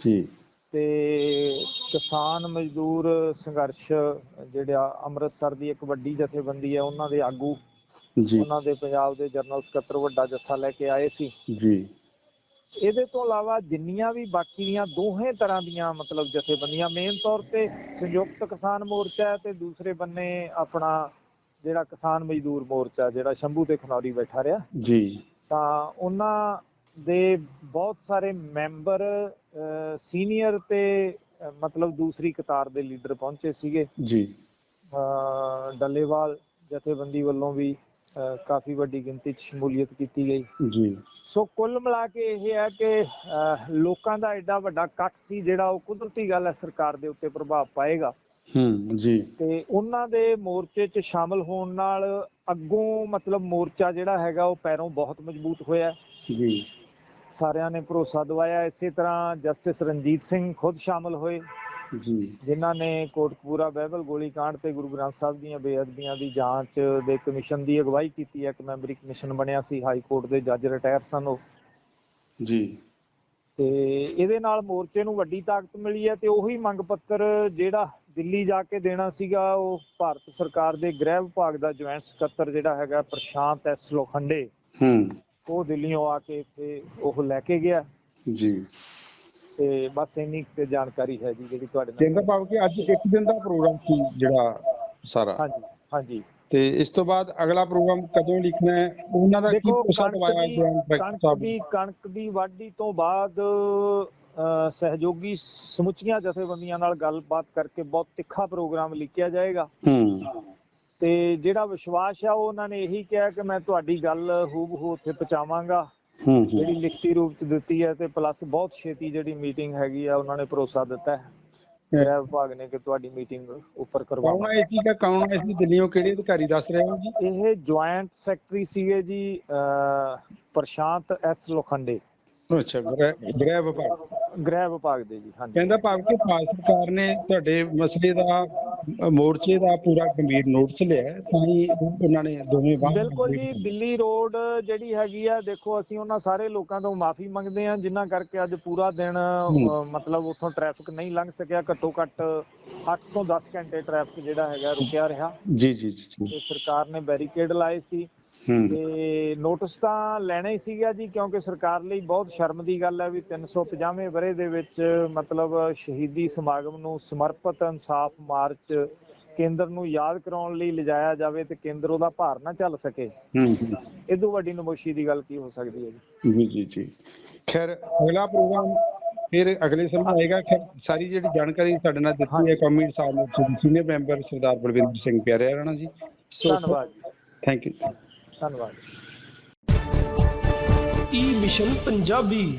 ਜੀ। ਤੇ ਕਿਸਾਨ ਮਜ਼ਦੂਰ ਸੰਘਰਸ਼ ਜਿਹੜਾ ਅੰਮ੍ਰਿਤਸਰ ਦੀ ਇੱਕ ਵੱਡੀ ਜਥੇਬੰਦੀ ਹੈ ਉਹਨਾਂ ਦੇ ਆਗੂ ਜੀ। ਉਹਨਾਂ ਦੇ ਪੰਜਾਬ ਦੇ ਜਨਰਲ ਸਕੱਤਰ ਵੱਡਾ ਜੱਥਾ ਲੈ ਕੇ ਆਏ ਸੀ। ਜੀ। ਇਹਦੇ ਤੋਂ ਇਲਾਵਾ ਜਿੰਨੀਆਂ ਵੀ ਬਾਕੀ ਦੀਆਂ ਦੋਹੇ ਤਰ੍ਹਾਂ ਦੀਆਂ ਮਤਲਬ ਜਥੇਬੰਦੀਆਂ ਮੇਨ ਤੌਰ ਤੇ ਸੰਯੁਕਤ ਕਿਸਾਨ ਮੋਰਚਾ ਹੈ ਤੇ ਦੂਸਰੇ ਬੰਨੇ ਆਪਣਾ ਜਿਹੜਾ ਕਿਸਾਨ ਮਜ਼ਦੂਰ ਮੋਰਚਾ ਜਿਹੜਾ ਸ਼ੰਭੂ ਤੇ ਖਨੌਰੀ ਬੈਠਾ ਰਿਹਾ। ਜੀ। ਤਾਂ ਉਹਨਾਂ ਦੇ ਬਹੁਤ ਸਾਰੇ ਮੈਂਬਰ ਸੀਨੀਅਰ ਤੇ ਮਤਲਬ ਦੂਸਰੀ ਕਤਾਰ ਦੇ ਲੀਡਰ ਪਹੁੰਚੇ ਸੀਗੇ। ਜੀ। ਡੱਲੇਵਾਲ ਜਥੇਬੰਦੀ ਵੱਲੋਂ ਵੀ ਕਾਫੀ ਵੱਡੀ ਗਿਣਤੀ 'ਚ ਸ਼ਮੂਲੀਅਤ ਕੀਤੀ ਗਈ। ਜੀ। ਸੋ ਕੁੱਲ ਮਿਲਾ ਕੇ ਇਹ ਹੈ ਕਿ ਲੋਕਾਂ ਦਾ ਐਡਾ ਵੱਡਾ ਇਕੱਠ ਸੀ ਜਿਹੜਾ ਉਹ ਕੁਦਰਤੀ ਗੱਲ ਹੈ ਸਰਕਾਰ ਦੇ ਉੱਤੇ ਪ੍ਰਭਾਵ ਪਾਏਗਾ। ਹੂੰ ਜੀ। ਤੇ ਉਹਨਾਂ ਦੇ ਮੋਰਚੇ 'ਚ ਸ਼ਾਮਲ ਹੋਣ ਨਾਲ ਅੱਗੋਂ ਮਤਲਬ ਮੋਰਚਾ ਜਿਹੜਾ ਹੈਗਾ ਉਹ ਪੈਰੋਂ ਬਹੁਤ ਮਜ਼ਬੂਤ ਹੋਇਆ। ਜੀ। ਸਾਰਿਆਂ ਨੇ ਭਰੋਸਾ ਦਿਵਾਇਆ। ਇਸੇ ਤਰ੍ਹਾਂ ਜਸਟਿਸ ਰਣਜੀਤ ਸਿੰਘ ਖੁਦ ਸ਼ਾਮਲ ਹੋਏ। ਜੀ। ਜਿਨ੍ਹਾਂ ਨੇ ਕੋਟਕਪੂਰਾ ਬਾਈਬਲ ਗੋਲੀकांड ਤੇ ਗੁਰੂ ਗ੍ਰੰਥ ਸਾਹਿਬ ਦੀਆਂ ਬੇਅਦਬੀਆਂ ਦੀ ਜਾਂਚ ਦੇ ਕਮਿਸ਼ਨ ਦੀ ਅਗਵਾਈ ਕੀਤੀ ਹੈ ਇੱਕ ਮੈਂਬਰੀ ਕਮਿਸ਼ਨ ਬਣਿਆ ਸੀ ਹਾਈ ਕੋਰਟ ਦੇ ਜੱਜ ਰਿਟਾਇਰ ਸਨ ਉਹ। ਜੀ। ਤੇ ਇਹਦੇ ਨਾਲ ਮੋਰਚੇ ਨੂੰ ਵੱਡੀ ਤਾਕਤ ਮਿਲੀ ਹੈ ਤੇ ਉਹੀ ਮੰਗ ਪੱਤਰ ਜਿਹੜਾ ਦਿੱਲੀ ਜਾ ਕੇ ਦੇਣਾ ਸੀਗਾ ਉਹ ਭਾਰਤ ਸਰਕਾਰ ਦੇ ਗ੍ਰਹਿ ਵਿਭਾਗ ਦਾ ਜੁਆਇੰਟ ਸਕੱਤਰ ਜਿਹੜਾ ਹੈਗਾ ਪ੍ਰਸ਼ਾਂਤ ਐਸ ਲੋਖੰਡੇ ਹੂੰ। ਉਹ ਦਿੱਲੀੋਂ ਆ ਕੇ ਇੱਥੇ ਉਹ ਲੈ ਕੇ ਗਿਆ। ਜੀ। ਤੇ ਬਸ ਇੰਨੀ ਕੁ ਜਾਣਕਾਰੀ ਹੈ ਜੀ ਜਿਹੜੀ ਤੁਹਾਡੇ ਨਾਲ ਕਹਿੰਦਾ ਭਾਵ ਕਿ ਅੱਜ ਇੱਕ ਦਿਨ ਦਾ ਪ੍ਰੋਗਰਾਮ ਸੀ ਜਿਹੜਾ ਸਾਰਾ। ਹਾਂਜੀ ਹਾਂਜੀ। ਤੇ ਇਸ ਤੋਂ ਬਾਅਦ ਅਗਲਾ ਪ੍ਰੋਗਰਾਮ ਕਦੋਂ ਲਿਖਣਾ ਹੈ ਉਹਨਾਂ ਦਾ ਕੀ ਦੇਖੋ ਭਰੋਸਾ ਕਣਕ ਦਵਾਇਆ ਦੀ ਕਣਕ ਸਾਹਿਬ ਦੀ ਕਣਕ ਦੀ ਵਾਢੀ ਤੋਂ ਬਾਅਦ ਸਹਿਯੋਗੀ ਸਮੁੱਚੀਆਂ ਜਥੇਬੰਦੀਆਂ ਨਾਲ ਗੱਲਬਾਤ ਕਰਕੇ ਬਹੁਤ ਤਿੱਖਾ ਪ੍ਰੋਗਰਾਮ ਲਿਖਿਆ ਜਾਏਗਾ। ਹੂੰ। ਤੇ ਜਿਹੜਾ ਵਿਸ਼ਵਾਸ ਆ ਉਹ ਉਹਨਾਂ ਨੇ ਇਹੀ ਕਿਹਾ ਕਿ ਮੈਂ ਤੁਹਾਡੀ ਗੱਲ ਹੂਬਹੂ ਉੱਥੇ ਪਹੁੰਚਾਵਾਂਗਾ। ਹੂੰ ਹੂੰ। ਜਿਹੜੀ ਲਿਖਤੀ ਰੂਪ ਚ ਦਿੱਤੀ ਹੈ ਤੇ ਪਲੱਸ ਬਹੁਤ ਛੇਤੀ ਜਿਹੜੀ ਮੀਟਿੰਗ ਹੈਗੀ ਆ ਉਹਨਾਂ ਨੇ ਭਰੋਸਾ ਦਿੱਤਾ ਹੈ। ਗ੍ਰਹਿ ਵਿਭਾਗ ਨੇ ਕਿ ਤੁਹਾਡੀ ਮੀਟਿੰਗ ਉੱਪਰ ਕਰਵਾਵਾਂਗੇ ਆਏ ਸੀ ਕਿ ਕੌਣ ਆਏ ਸੀ? ਦਿੱਲੀੋਂ ਕਿਹੜੇ ਅਧਿਕਾਰੀ ਦੱਸ ਰਹੇ ਹੋ ਜੀ? ਇਹ ਜੁਆਇੰਟ ਸੈਕਟਰੀ ਸੀਗੇ ਜੀ ਪ੍ਰਸ਼ਾਂਤ ਐਸ ਲੋਖੰਡੇ। ਅੱਛਾ ਗ੍ਰਹਿ ਵਿਭਾਗ। ਗ੍ਰਹਿ ਵਿਭਾਗ ਦੇ ਜੀ ਹਾਂਜੀ। ਕਹਿੰਦਾ ਭਾਵ ਕਿ ਭਾਰਤ ਸਰਕਾਰ ਨੇ ਤੁਹਾਡੇ ਮਸਲੇ ਦਾ ਮੋਰਚੇ ਦਾ ਪੂਰਾ ਗੰਭੀਰ ਨੋਟਿਸ ਲਿਆ ਤਾਂ ਹੀ ਉਹਨਾਂ ਨੇ ਦੋਵੇਂ ਬਾਹਰ ਬਿਲਕੁਲ ਜੀ ਦਿੱਲੀ ਰੋਡ ਜਿਹੜੀ ਹੈਗੀ ਆ ਦੇਖੋ ਅਸੀਂ ਉਹਨਾਂ ਸਾਰੇ ਲੋਕਾਂ ਤੋਂ ਮਾਫੀ ਮੰਗਦੇ ਹਾਂ ਜਿਨ੍ਹਾਂ ਕਰਕੇ ਅੱਜ ਪੂਰਾ ਦਿਨ ਮਤਲਬ ਉੱਥੋਂ ਟ੍ਰੈਫਿਕ ਨਹੀਂ ਲੰਘ ਸਕਿਆ ਘੱਟੋ ਘੱਟ 8 ਤੋਂ 10 ਘੰਟੇ ਟ੍ਰੈਫਿਕ ਜਿਹੜਾ ਹੈਗਾ ਰੁਕਿਆ ਰਿਹਾ। ਜੀ ਜੀ ਜੀ। ਤੇ ਸਰਕਾਰ ਨੇ ਬੈਰੀਕੇਡ ਲਾਏ ਸੀ। ਤੇ ਨੋਟਿਸ ਤਾਂ ਲੈਣਾ ਹੀ ਸੀਗਾ ਜੀ ਕਿਉਂਕਿ ਸਰਕਾਰ ਲਈ ਬਹੁਤ ਸ਼ਰਮ ਦੀ ਗੱਲ ਹੈ ਵੀ 350ਵੇਂ ਬਰੇ ਦੇ ਵਿੱਚ ਮਤਲਬ ਸ਼ਹੀਦੀ ਸਮਾਗਮ ਨੂੰ ਸਮਰਪਿਤ ਇਨਸਾਫ ਮਾਰਚ ਕੇਂਦਰ ਨੂੰ ਯਾਦ ਕਰਾਉਣ ਲਈ ਲਿਜਾਇਆ ਜਾਵੇ ਤੇ ਕੇਂਦਰ ਉਹਦਾ ਭਾਰ ਨਾ ਚੱਲ ਸਕੇ। ਹੂੰ ਹੂੰ। ਇਦੋਂ ਵੱਡੀ ਨਮੋਸ਼ੀ ਦੀ ਗੱਲ ਕੀ ਹੋ ਸਕਦੀ ਹੈ ਜੀ? ਜੀ ਜੀ ਜੀ। ਖੈਰ ਅਗਲਾ ਪ੍ਰੋਗਰਾਮ ਫਿਰ ਅਗਲੇ ਸਮੇਂ ਆਏਗਾ। ਖੈਰ ਸਾਰੀ ਜਿਹੜੀ ਜਾਣਕਾਰੀ ਸਾਡੇ ਨਾਲ ਦਿੱਤੀ ਹੈ ਕਮਿਊਨਿਟੀ ਸਾਹਿਬ ਨੇ ਸੀਨੀਅਰ ਮੈਂਬਰ ਸਰਦਾਰ ਬਲਵਿੰਦਰ ਸਿੰਘ ਪਿਆਰੇ ਰਾਣਾ ਜੀ। ਸੋ ਧੰਨਵਾਦ ਥੈਂਕ ਯੂ ਧੰਨਵਾਦ। ਈ ਮਿਸ਼ਨ ਪੰਜਾਬੀ